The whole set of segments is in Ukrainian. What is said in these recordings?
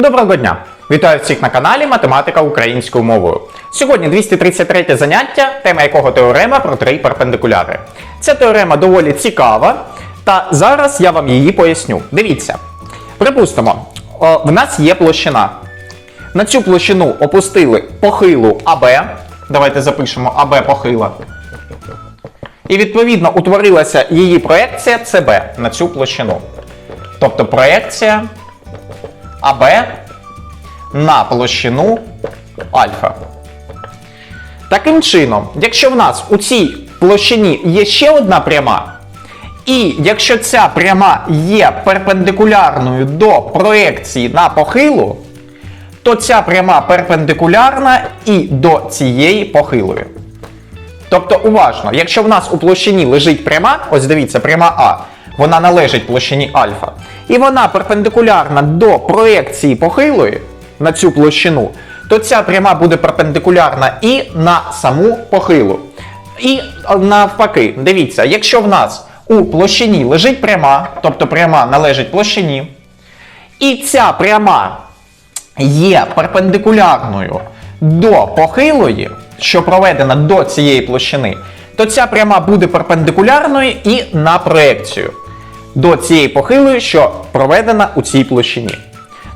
Доброго дня! Вітаю всіх на каналі Математика українською мовою. Сьогодні 233 заняття, тема якого теорема про три перпендикуляри. Ця теорема доволі цікава, та зараз я вам її поясню. Дивіться. Припустимо, о, в нас є площина. На цю площину опустили похилу АБ. Давайте запишемо АБ похила. І відповідно утворилася її проекція СБ на цю площину. Тобто проекція АБ на площину альфа. Таким чином, якщо в нас у цій площині є ще одна пряма, і якщо ця пряма є перпендикулярною до проекції на похилу, то ця пряма перпендикулярна і до цієї похилої. Тобто уважно, якщо в нас у площині лежить пряма, ось дивіться, пряма А, вона належить площині альфа, і вона перпендикулярна до проекції похилої на цю площину, то ця пряма буде перпендикулярна і на саму похилу. І е, навпаки, дивіться, якщо в нас у площині лежить пряма, тобто пряма належить площині, і ця пряма є перпендикулярною до похилої, що проведена до цієї площини, то ця пряма буде перпендикулярною і на проекцію до цієї похилої, що проведена у цій площині.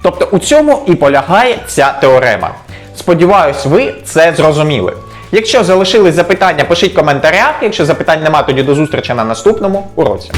Тобто у цьому і полягає ця теорема. Сподіваюсь, ви це зрозуміли. Якщо залишились запитання, пишіть коментарях. Якщо запитань нема, тоді до зустрічі на наступному уроці.